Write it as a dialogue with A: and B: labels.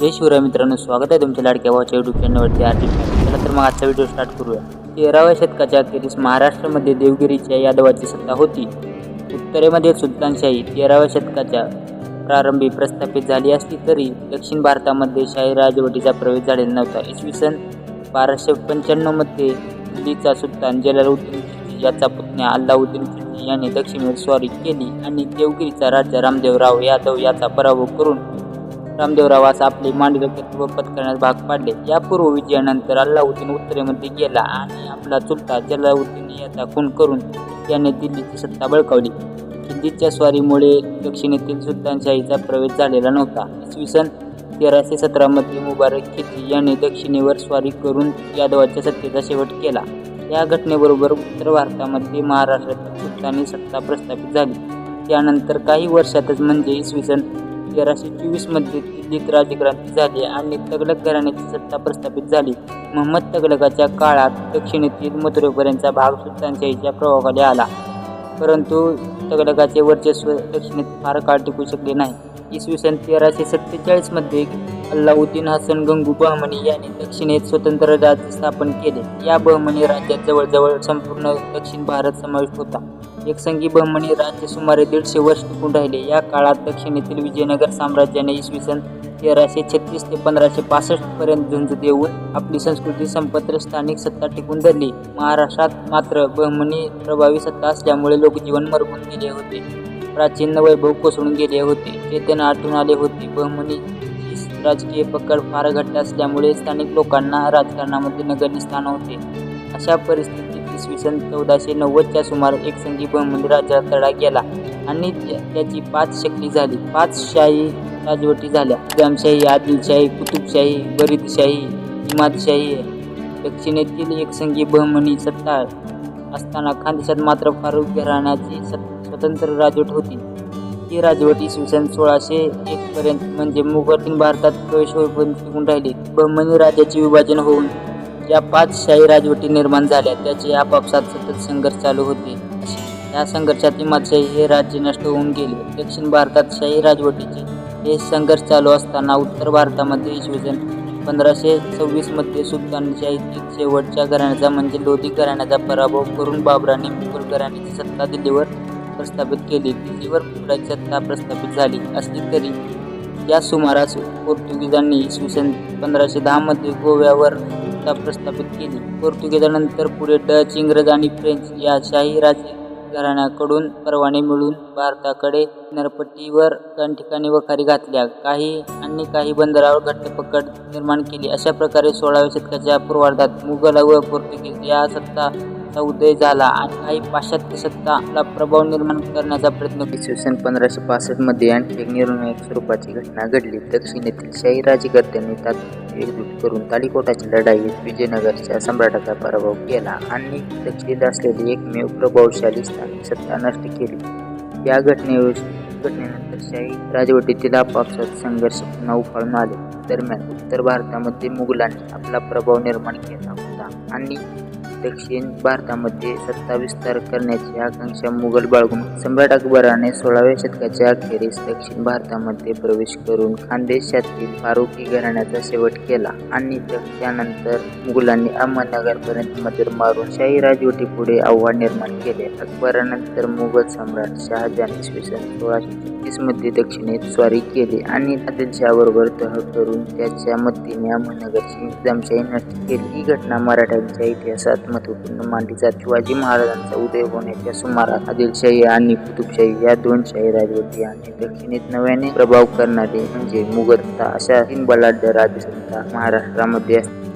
A: जय शिवराय मित्रांनो स्वागत आहे तुमच्या लाडक्या भावाच्या युट्यूब चॅनलवरती आर्थिक चला तर मग आजचा व्हिडिओ स्टार्ट करूया. तेराव्या शतकाच्या अखेरीस महाराष्ट्रामध्ये देवगिरीच्या यादवाची सत्ता होती. उत्तरेमध्ये सुलतानशाही तेराव्या शतकाच्या प्रारंभी प्रस्थापित झाली असली तरी दक्षिण भारतामध्ये शाही राजवटीचा प्रवेश झालेला नव्हता. इसवी सन बाराशे पंच्याण्णवमध्ये दिल्लीचा सुलतान जलालुद्दीन खिलजी याचा पुतण्या अल्लाउद्दीन खिलजी याने दक्षिणेवर स्वारी केली आणि देवगिरीचा राजा रामदेवराव यादव याचा पराभव करून रामदेवरावास आपले मांडलिकत्व पत्करण्यास भाग पाडले. या पूर्व विजयानंतर अल्लाउद्दीन उत्तरेमध्ये गेला आणि आपला चुलता जलाउद्दीन याचा खून करून त्याने दिल्लीची सत्ता बळकावली. हिंदीच्या स्वारीमुळे दक्षिणेतील सुलतानशाहीचा प्रवेश झालेला नव्हता. इसवी सन तेराशे सतरामध्ये मुबारक खिलजी याने दक्षिणेवर स्वारी करून यादवाच्या सत्तेचा शेवट केला. या घटनेबरोबर उत्तर भारतामध्ये महाराष्ट्रातील सुलतानी सत्ता प्रस्थापित झाली. त्यानंतर काही वर्षातच म्हणजे इसवी सन तेराशे चोवीसमध्ये दिल्लीत राजक्रांती झाली आणि तगलक घराण्याची सत्ता प्रस्थापित झाली. महम्मद तगलकाच्या काळात दक्षिणेतील मथुरेपर्यंतचा भाग सुलतानशाहीच्या प्रभावाखाली आला. परंतु तगलकाचे वर्चस्व दक्षिणेत फार काळ टिकू शकले नाही. इसवी सन तेराशे सत्तेचाळीसमध्ये अल्लाउद्दीन हसन गंगू बहमनी यांनी दक्षिणेत स्वतंत्र राज्य स्थापन केले. या बहमनी राज्यात जवळजवळ संपूर्ण दक्षिण भारत समाविष्ट होता. एकसंगी बहमनी राज्य सुमारे दीडशे वर्ष टिकून राहिले. या काळात दक्षिणेतील विजयनगर साम्राज्याने इसवी सन तेराशे छत्तीस ते पंधराशे पासष्ट पर्यंत झुंज देऊन आपली संस्कृती संपत्र स्थानिक सत्ता टिकून धरली. महाराष्ट्रात मात्र बहमनी प्रभावी सत्ता असल्यामुळे लोकजीवन मरगून गेले होते. प्राचीन वैभव कोसळून गेले होते. चेतन आटून आले होते. बहमनी राजकीय पकड फार घट्ट असल्यामुळे स्थानिक लोकांना राजकारणामध्ये नगण्य स्थान होते. अशा परिस्थितीत इसवी सन चौदाशे नव्वदच्या सुमारे एकसंगी बहमनी मंदिराचा तडा गेला आणि त्या- त्याची पाच शक्ती झाली. पाच शाही राजवटी झाल्या. निजामशाही आदिलशाही कुतुबशाही बरीदशाही इमादशाही दक्षिणेतील एकसंगी बहमनी सत्ता असताना खानदेशात मात्र फारुख घराण्याची सत- स्वतंत्र राजवट होती. ही राजवट इसवी सन सोळाशे एक पर्यंत म्हणजे मुघल भारतात प्रवेश होईपर्यंत टिकून राहिली. बहमनी राज्याचे विभाजन होऊन ज्या पाच शाही राजवटी निर्माण झाल्या. त्याचे आपापसात सतत संघर्ष चालू होते. या संघर्षात इमादशाही हे राज्य नष्ट होऊन गेले. दक्षिण भारतात शाही राजवटीचे हे संघर्ष चालू असताना उत्तर भारतामध्ये इसवी सन पंधराशे सव्वीसमध्ये सुलतानशाहीतील शेवटच्या घराण्याचा म्हणजे लोधी घराण्याचा पराभव करून बाबराने मुघल घराण्याची सत्ता दिल्लीवर प्रस्थापित केली. दिल्लीवर मुघलाची सत्ता प्रस्थापित झाली असली तरी या सुमारास पोर्तुगीजांनी इसवी सन पंधराशे दहामध्ये गोव्यावर सत्ता प्रस्थापित केली. पोर्तुगीजानंतर पुढे डच इंग्रज आणि फ्रेंच या शाही राजे घराण्याकडून परवाने मिळून भारताकडे किनारपट्टीवर ठिकाणी वखारी घातल्या. काही आणि काही बंदरावर घट्टपकड निर्माण केली. अशा प्रकारे सोळाव्या शतकाच्या पूर्वार्धात मुघल व पोर्तुगीज या सत्ता सत्ताचा उदय झाला आणि काही पाश्चात्य सत्ताला प्रभाव निर्माण करण्याचा प्रयत्न इसवी सन पंधराशे पासष्टमध्ये आणखी एक निर्णायक स्वरूपाची घटना घडली. दक्षिणेतील शाही राजकर्त्यांनी तात्पुरते एकजूट करून तालिकोटाच्या लढाईत विजयनगरच्या सम्राटाचा पराभव केला आणि दक्षिणेत असलेली एकमेव प्रभावशाली स्थानिक सत्ता नष्ट केली. या घटनेवर घटनेनंतर शाही राजवटीतील आपापसात संघर्ष पुन्हा उफाळून आले. दरम्यान उत्तर भारतामध्ये मुघलांनी आपला प्रभाव निर्माण केला होता आणि दक्षिण भारतामध्ये सत्ता विस्तार करण्याची आकांक्षा मुघल बाळगून सम्राट अकबराने सोळाव्या शतकाच्या अखेरीस दक्षिण भारतामध्ये प्रवेश करून खानदेशातील फारुकी घराण्याचा शेवट केला आणि त्यानंतर मुघलांनी अहमदनगरपर्यंत मदर मारून शाही राजवटी पुढे आव्हान निर्माण केले. अकबरानंतर मुघल सम्राट शहाजहान इसवी सन सोळाशे छत्तीसमध्ये दक्षिणेत स्वारी केली आणि आदिलशहाबरोबर तह करून त्याच्या मदतीने अहमदनगरची निजामशाही नष्ट केली. ही घटना मराठ्यांच्या इतिहासात महत्त्वपूर्ण मानली जाते. शिवाजी महाराजांचा उदय होण्याच्या सुमारास आदिलशाही आणि कुतुबशाही या दोन शाही राजवटी आणि दक्षिणेत नव्याने प्रभाव करणारे म्हणजे मुघल अशा तीन बलाढ्य राजसत्ता महाराष्ट्रामध्ये असतात.